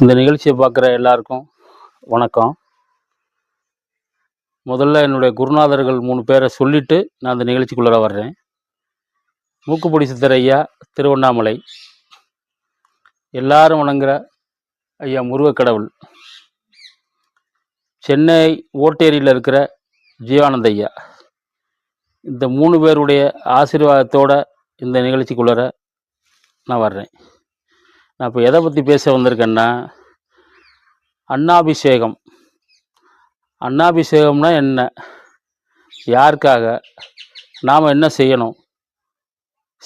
இந்த நிகழ்ச்சியை பார்க்குற எல்லாருக்கும் வணக்கம். முதல்ல என்னுடைய குருநாதர்கள் மூணு பேரை சொல்லிவிட்டு நான் அந்த நிகழ்ச்சிக்குள்ளே வர்றேன். மூக்குப்பொடி சித்தர் ஐயா திருவண்ணாமலை. எல்லாரும் வணங்குற ஐயா முருகக்கடவுள். சென்னை ஓட்டேரியில் இருக்கிற ஜீவானந்த ஐயா. இந்த மூணு பேருடைய ஆசீர்வாதத்தோட இந்த நிகழ்ச்சிக்குள்ளே நான் வர்றேன். நான் இப்போ எதை பற்றி பேச வந்திருக்கேன்னா அன்னாபிஷேகம். அன்னாபிஷேகம்னா என்ன? யாருக்காக? நாம் என்ன செய்யணும்?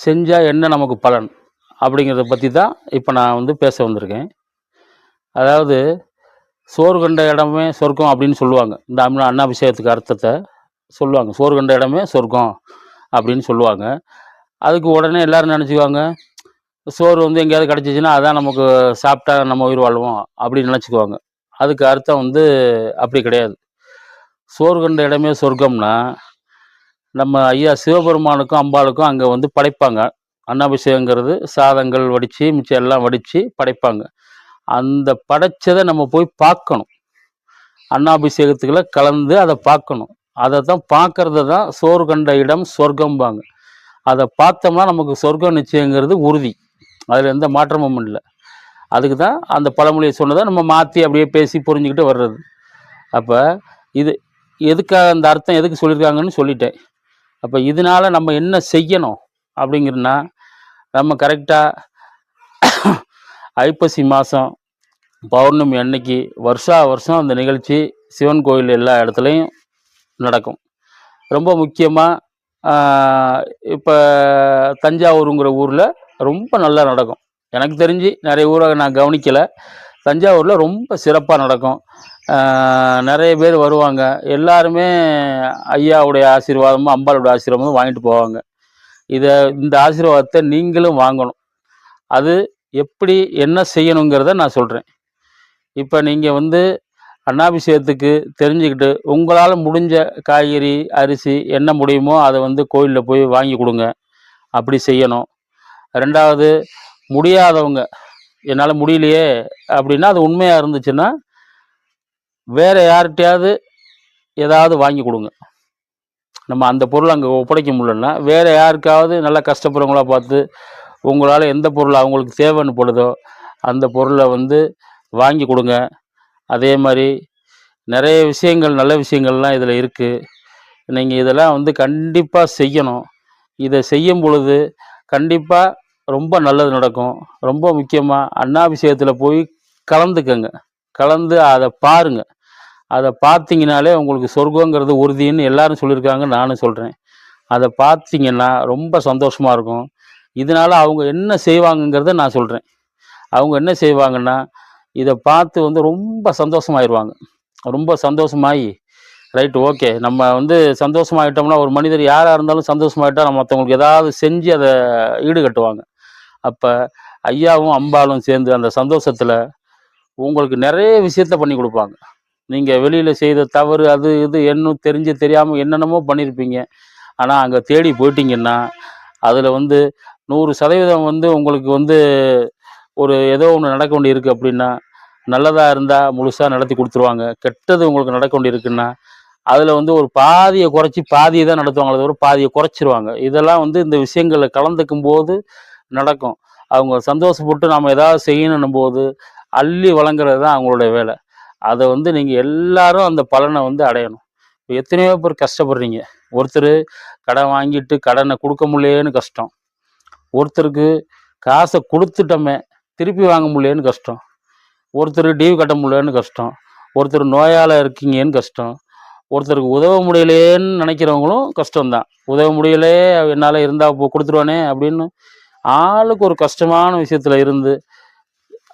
செஞ்சால் என்ன நமக்கு பலன்? அப்படிங்கிறத பற்றி தான் இப்போ நான் வந்து பேச வந்திருக்கேன். அதாவது சோறு கண்ட இடமே சொர்க்கம் அப்படின்னு சொல்லுவாங்க. இந்த அம்மா அன்னாபிஷேகத்துக்கு அர்த்தத்தை சொல்லுவாங்க. சோறு கண்ட இடமே சொர்க்கம் அப்படின்னு சொல்லுவாங்க. அதுக்கு உடனே எல்லாரும் நினச்சிக்குவாங்க சோறு வந்து எங்கேயாவது கிடச்சிச்சின்னா அதான் நமக்கு சாப்பிட்டா நம்ம உயிர் வாழ்வோம் அப்படின்னு நினச்சிக்குவாங்க. அதுக்கு அர்த்தம் வந்து அப்படி கிடையாது. சோறு கண்ட இடமே சொர்க்கம்னா நம்ம ஐயா சிவபெருமானுக்கும் அம்பாளுக்கும் அங்கே வந்து படைப்பாங்க. அன்னாபிஷேகங்கிறது சாதங்கள் வடித்து மிச்சம் எல்லாம் வடித்து படைப்பாங்க. அந்த படைச்சதை நம்ம போய் பார்க்கணும். அன்னாபிஷேகத்துக்குள்ள கலந்து அதை பார்க்கணும். அதை தான் பார்க்கறது தான் சோறு கண்ட இடம் சொர்க்கம்பாங்க. அதை பார்த்தோம்னா நமக்கு சொர்க்கம் நிச்சயங்கிறது உறுதி. அதில் எந்த மாற்றமும் இல்லை. அதுக்கு தான் அந்த பழமொழியை சொன்னதை நம்ம மாற்றி அப்படியே பேசி புரிஞ்சுக்கிட்டு வர்றது. அப்போ இது எதுக்காக அந்த அர்த்தம் எதுக்கு சொல்லியிருக்காங்கன்னு சொல்லிட்டேன். அப்போ இதனால நம்ம என்ன செய்யணும் அப்படிங்கிறனா நம்ம கரெக்டாக ஐப்பசி மாதம் பௌர்ணமி அன்னைக்கு வருஷா வருஷம் அந்த நிகழ்ச்சி சிவன் கோயில் எல்லா இடத்துலையும் நடக்கும். ரொம்ப முக்கியமாக இப்போ தஞ்சாவூருங்கிற ஊரில் ரொம்ப நல்லா நடக்கும். எனக்கு தெரிஞ்சு நிறைய ஊராக நான் கவனிக்கலை. தஞ்சாவூரில் ரொம்ப சிறப்பாக நடக்கும். நிறைய பேர் வருவாங்க. எல்லாருமே ஐயாவுடைய ஆசீர்வாதமும் அம்பாளுடைய ஆசீர்வாதமும் வாங்கிட்டு போவாங்க. இதை இந்த ஆசீர்வாதத்தை நீங்களும் வாங்கணும். அது எப்படி என்ன செய்யணுங்கிறத நான் சொல்கிறேன் இப்போ நீங்கள் வந்து அன்னாபிஷேகத்துக்கு தெரிஞ்சுக்கிட்டு உங்களால் முடிஞ்ச காய்கறி அரிசி என்ன முடியுமோ அதை வந்து கோயிலில் போய் வாங்கி கொடுங்க. அப்படி செய்யணும். ரெண்டாவது முடியாதவங்க. என்னால் முடியலையே அப்படின்னா அது உண்மையாக இருந்துச்சுன்னா வேறு யார்கிட்டையாவது ஏதாவது வாங்கி கொடுங்க. நம்ம அந்த பொருள் அங்கே ஒப்படைக்க முடியலன்னா வேறு யாருக்காவது நல்லா கஷ்டப்படுறவங்களா பார்த்து உங்களால் எந்த பொருள் அவங்களுக்கு தேவைன்னு படுதோ அந்த பொருளை வந்து வாங்கி கொடுங்க. அதே மாதிரி நிறைய விஷயங்கள் நல்ல விஷயங்கள்லாம் இதில் இருக்குது நீங்கள் இதெல்லாம் வந்து கண்டிப்பாக செய்யணும். இதை செய்யும் பொழுது கண்டிப்பாக ரொம்ப நல்லது நடக்கும். ரொம்ப முக்கியமாக அண்ணாபிஷேகத்தில் போய் கலந்துக்கங்க. கலந்து அதை பாருங்க. அதை பார்த்தீங்கனாலே உங்களுக்கு சொர்க்கங்கிறது உறுதின்னு எல்லாரும் சொல்லியிருக்காங்க நானும் சொல்கிறேன் அதை பார்த்தீங்கன்னா ரொம்ப சந்தோஷமாக இருக்கும். இதனால அவங்க என்ன செய்வாங்கங்கிறத நான் சொல்கிறேன் அவங்க என்ன செய்வாங்கன்னா இதை பார்த்து வந்து ரொம்ப சந்தோஷமாயிருவாங்க. ரொம்ப சந்தோஷமாயி ரைட் ஓகே. நம்ம வந்து சந்தோஷமாயிட்டோம்னா ஒரு மனிதர் யாராக இருந்தாலும் சந்தோஷமாயிட்டா நம்ம மற்றவங்களுக்கு ஏதாவது செஞ்சு அதை ஈடுகட்டுவாங்க. அப்போ ஐயாவும் அம்பாலும் சேர்ந்து அந்த சந்தோஷத்தில் உங்களுக்கு நிறைய விஷயத்த பண்ணி கொடுப்பாங்க. நீங்கள் வெளியில் செய்த தவறு அது இது என்னும் தெரிஞ்சு தெரியாமல் என்னென்னமோ பண்ணியிருப்பீங்க ஆனால் அங்கே தேடி போயிட்டீங்கன்னா அதில் வந்து நூறு சதவீதம் வந்து உங்களுக்கு வந்து ஒரு ஏதோ ஒன்று நடக்க வேண்டி இருக்குது அப்படின்னா நல்லதாக இருந்தால் முழுசாக நடத்தி கொடுத்துருவாங்க. கெட்டது உங்களுக்கு நடக்க வேண்டி இருக்குன்னா அதில் வந்து ஒரு பாதியை குறைச்சி பாதியை தான் நடத்துவாங்களே தவிர பாதியை குறைச்சிருவாங்க. இதெல்லாம் வந்து இந்த விஷயங்களில் கலந்துக்கும் போது நடக்கும். அவங்க சந்தோஷப்பட்டு நாம் ஏதாவது செய்யணும் போது அள்ளி வழங்குறது தான் அவங்களுடைய வேலை. அதை வந்து நீங்கள் எல்லாரும் அந்த பலனை வந்து அடையணும். இப்போ எத்தனையோ பேர் கஷ்டப்படுறீங்க. ஒருத்தர் கடன் வாங்கிட்டு கடனை கொடுக்க முடியலேன்னு கஷ்டம். ஒருத்தருக்கு காசை கொடுத்துட்டோமே திருப்பி வாங்க முடியலேன்னு கஷ்டம். ஒருத்தர் டியூ கட்ட முடியலன்னு கஷ்டம். ஒருத்தர் நோயால் இருக்கீங்கன்னு கஷ்டம். ஒருத்தருக்கு உதவ முடியலேன்னு நினைக்கிறவங்களும் கஷ்டம்தான். உதவ முடியலே என்னால் இருந்தால் கொடுத்துருவானே அப்படின்னு ஆளுக்கு ஒரு கஷ்டமான விஷயத்தில் இருந்து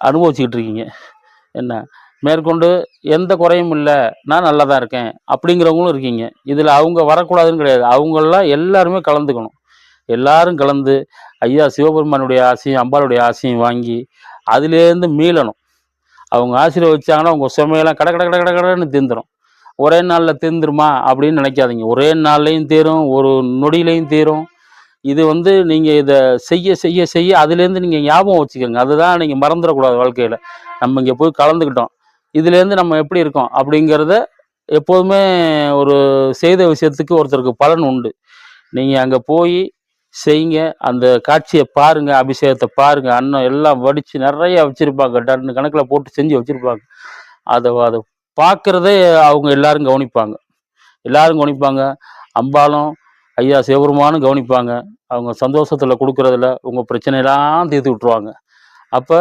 அனுபவிச்சுக்கிட்டு இருக்கீங்க என்ன? மேற்கொண்டு எந்த குறையும் இல்லை நான் நல்லா தான் இருக்கேன் அப்படிங்கிறவங்களும் இருக்கீங்க. இதில் அவங்க வரக்கூடாதுன்னு கிடையாது. அவங்களெலாம் எல்லாருமே கலந்துக்கணும். எல்லாரும் கலந்து ஐயா சிவபெருமானுடைய ஆசையும் அம்பாளுடைய ஆசையும் வாங்கி அதுலேருந்து மீளணும். அவங்க ஆசீர்வதிச்சாங்கன்னா அவங்க சுமையெல்லாம் கட கட கட கட கடன்னு தீந்துடும் ஒரே நாளில் தீந்துருமா அப்படின்னு நினைக்காதீங்க. ஒரே நாள்லையும் தீரும் ஒரு நொடியிலையும் தீரும். இது வந்து நீங்கள் இதை செய்ய செய்ய செய்ய அதுலேருந்து நீங்கள் ஞாபகம் வச்சுக்கோங்க. அதுதான் நீங்கள் மறந்துடக்கூடாது வாழ்க்கையில். நம்ம இங்கே போய் கலந்துக்கிட்டோம். இதுலேருந்து நம்ம எப்படி இருக்கோம் அப்படிங்கிறத எப்போதுமே ஒரு செய்த விஷயத்துக்கு ஒருத்தருக்கு பலன் உண்டு. நீங்கள் அங்கே போய் செய்யுங்க. அந்த காட்சியை பாருங்க அபிஷேகத்தை பாருங்க. அன்னம் எல்லாம் வடித்து நிறைய வச்சுருப்பாங்க. டன்னு கணக்கில் போட்டு செஞ்சு வச்சுருப்பாங்க. அதை அதை பார்க்குறதே அவங்க எல்லாரும் கவனிப்பாங்க. எல்லாரும் கவனிப்பாங்க. அம்பாலும் ஐயா சிவபெருமானும் கவனிப்பாங்க. அவங்க சந்தோஷத்தில் கொடுக்குறதுல உங்கள் பிரச்சனையெல்லாம் தீர்த்து விட்ருவாங்க அப்போ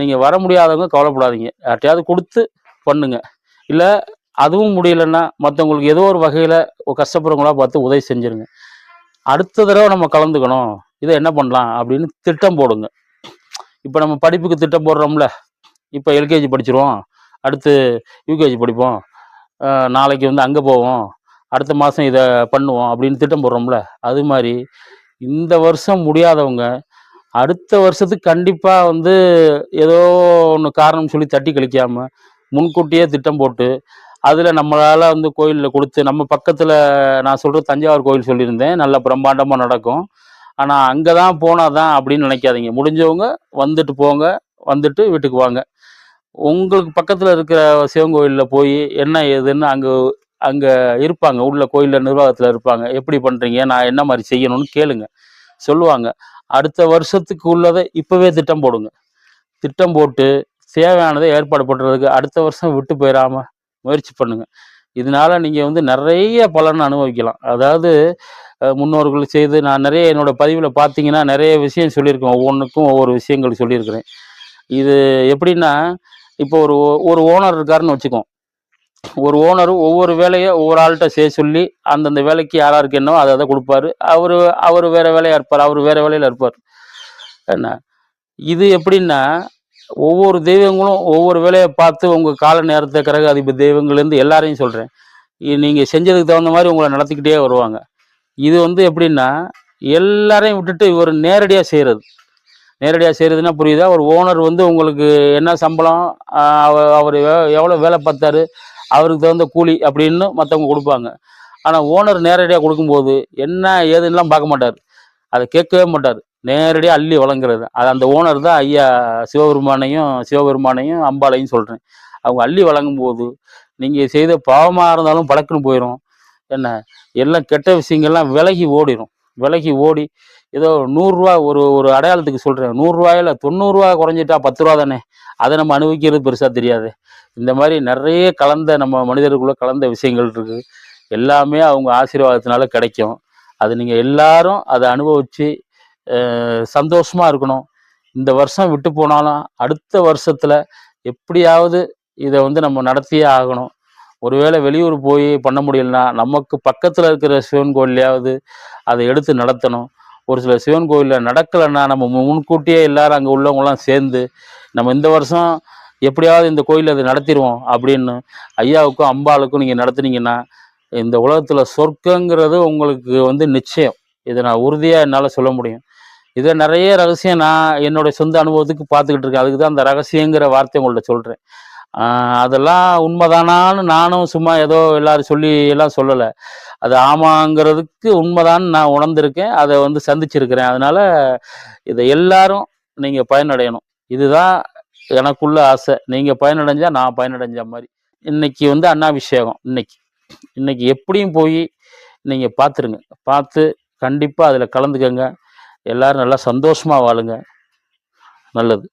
நீங்கள் வர முடியாதவங்க கவலைப்படாதீங்க. யார்ட்டையாவது கொடுத்து பண்ணுங்க. இல்லை அதுவும் முடியலன்னா மற்றவங்களுக்கு ஏதோ ஒரு வகையில் கஷ்டப்படுறவங்களா பார்த்து உதவி செஞ்சுருங்க. அடுத்த தடவை நம்ம கலந்துக்கணும். இதை என்ன பண்ணலாம் அப்படின்னு திட்டம் போடுங்க. இப்போ நம்ம படிப்புக்கு திட்டம் போடுறோம்ல. இப்போ எல்கேஜி படிச்சிருவோம். அடுத்து யூகேஜி படிப்போம். நாளைக்கு வந்து அங்கே போவோம். அடுத்த மாதம் இதை பண்ணுவோம் அப்படின்னு திட்டம் போடுறோம்ல அது மாதிரி இந்த வருஷம் முடியாதவங்க அடுத்த வருஷத்துக்கு கண்டிப்பாக வந்து ஏதோ ஒன்று காரணம் சொல்லி தட்டி கழிக்காமல் முன்கூட்டியே திட்டம் போட்டு அதில் நம்மளால் வந்து கோயிலில் கொடுத்து நம்ம பக்கத்தில் நான் சொல்கிற தஞ்சாவூர் கோயில் சொல்லியிருந்தேன் நல்ல பிரம்மாண்டமாக நடக்கும். ஆனால் அங்கே தான் போனால் தான் அப்படின்னு நினைக்காதீங்க. முடிஞ்சவங்க வந்துட்டு போங்க வந்துட்டு வீட்டுக்கு வாங்க. உங்களுக்கு பக்கத்தில் இருக்கிற சிவன் கோயிலில் போய் என்ன ஏதுன்னு அங்கே அங்கே இருப்பாங்க உள்ள கோயிலில் நிர்வாகத்தில் இருப்பாங்க. எப்படி பண்ணுறீங்க நான் என்ன மாதிரி செய்யணும்னு கேளுங்க. சொல்லுவாங்க. அடுத்த வருஷத்துக்கு உள்ளதை இப்போவே திட்டம் போடுங்க. திட்டம் போட்டு தேவையானதை ஏற்பாடு பண்ணுறதுக்கு அடுத்த வருஷம் விட்டு போயிடாமல் முயற்சி பண்ணுங்க. இதனால நீங்கள் வந்து நிறைய பலன் அனுபவிக்கலாம். அதாவது முன்னோர்கள் செய்து நான் நிறைய என்னோடய பதிவில் பார்த்தீங்கன்னா நிறைய விஷயம் சொல்லியிருக்கேன். ஒவ்வொன்றுக்கும் ஒவ்வொரு விஷயங்கள் சொல்லியிருக்கிறேன். இது எப்படின்னா இப்போ ஒரு ஒரு ஓனர் இருக்காருன்னு வச்சுக்கோம் ஒரு ஓனரும் ஒவ்வொரு வேலையை ஒவ்வொரு ஆள்கிட்ட செய்ய சொல்லி அந்தந்த வேலைக்கு யார் யாருக்கு என்னவோ அதை அதை கொடுப்பாரு. அவர் அவர் வேறு வேலையாக இருப்பார் அவர் வேறு வேலையில் இருப்பார். என்ன? இது எப்படின்னா ஒவ்வொரு தெய்வங்களும் ஒவ்வொரு வேலையை பார்த்து உங்கள் கால நேரத்தை கிரக அதிபதி தெய்வங்கள்லேருந்து எல்லாரையும் சொல்கிறேன் நீங்கள் செஞ்சதுக்கு தகுந்த மாதிரி உங்களை நடத்திக்கிட்டே வருவாங்க. இது வந்து எப்படின்னா எல்லாரையும் விட்டுட்டு இவர் நேரடியாக செய்கிறது நேரடியாக செய்கிறதுனா புரியுதா? ஒரு ஓனர் வந்து உங்களுக்கு என்ன சம்பளம் அவர் எவ்வளோ வேலை பார்த்தாரு அவருக்கு தகுந்த கூலி அப்படின்னு மற்றவங்க கொடுப்பாங்க. ஆனால் ஓனர் நேரடியாக கொடுக்கும்போது என்ன ஏதுன்னெலாம் பார்க்க மாட்டார். அதை கேட்கவே மாட்டார். நேரடியாக அள்ளி வழங்குறது. அது அந்த ஓனர் தான் ஐயா சிவபெருமானையும் சிவபெருமானையும் அம்பாளையும் சொல்கிறேன் அவங்க அள்ளி வழங்கும்போது நீங்கள் செய்த பாவமாக இருந்தாலும் பழக்குன்னு போயிடும் என்ன? எல்லாம் கெட்ட விஷயங்கள்லாம் விலகி ஓடிடும் விலகி ஓடி ஏதோ நூறுரூவா ஒரு ஒரு அடையாளத்துக்கு சொல்கிறேன் நூறுரூவாயில் தொண்ணூறுரூவா குறைஞ்சிட்டா பத்து ரூபா தானே? அதை நம்ம அனுபவிக்கிறது பெருசாக தெரியாது. இந்த மாதிரி நிறைய கலந்த நம்ம மனிதருக்குள்ளே கலந்த விஷயங்கள் இருக்குது எல்லாமே அவங்க ஆசீர்வாதத்தினால கிடைக்கும். அது நீங்கள் எல்லாரும் அதை அனுபவித்து சந்தோஷமாக இருக்கணும். இந்த வருஷம் விட்டு போனாலும் அடுத்த வருஷத்தில் எப்படியாவது இதை வந்து நம்ம நடத்தியே ஆகணும். ஒருவேளை வெளியூர் போய் பண்ண முடியலனா நமக்கு பக்கத்தில் இருக்கிற சிவன் கோயிலையாவது அதை எடுத்து நடத்தணும். ஒரு சில சிவன் கோயிலில் நடக்கலைன்னா நம்ம மு- முன்கூட்டியே எல்லாரும் அங்கே உள்ளவங்களாம் சேர்ந்து நம்ம இந்த வருஷம் எப்படியாவது இந்த கோயிலை அதை நடத்திடுவோம் அப்படின்னு ஐயாவுக்கும் அம்பாளுக்கும் நீங்கள் நடத்துனீங்கன்னா இந்த உலகத்தில் சொர்க்கங்கிறது உங்களுக்கு வந்து நிச்சயம். இதை நான் உறுதியாக என்னால் சொல்ல முடியும். இதை நிறைய ரகசியம் நான் என்னுடைய சொந்த அனுபவத்துக்கு பார்த்துக்கிட்டு இருக்கேன். அதுக்கு தான் அந்த ரகசியங்கிற வார்த்தை உங்கள்கிட்ட சொல்கிறேன் அதெல்லாம் உண்மைதானான்னு நானும் சும்மா ஏதோ எல்லாரும் சொல்லி எல்லாம் சொல்லலை. அது ஆமாங்கிறதுக்கு உண்மைதான்னு நான் உணர்ந்திருக்கேன். அதை வந்து சந்திச்சிருக்கிறேன். அதனால இதை எல்லாரும் நீங்கள் பயனடையணும். இதுதான் எனக்குள்ள ஆசை. நீங்கள் பயனடைஞ்சா நான் பயனடைஞ்ச மாதிரி. இன்னைக்கு வந்து அண்ணாபிஷேகம் இன்னைக்கு. இன்னைக்கு எப்படியும் போய் நீங்கள் பார்த்துருங்க. பார்த்து கண்டிப்பாக அதில் கலந்துக்கங்க. எல்லாரும் நல்லா சந்தோஷமாக வாழுங்க. நல்லது.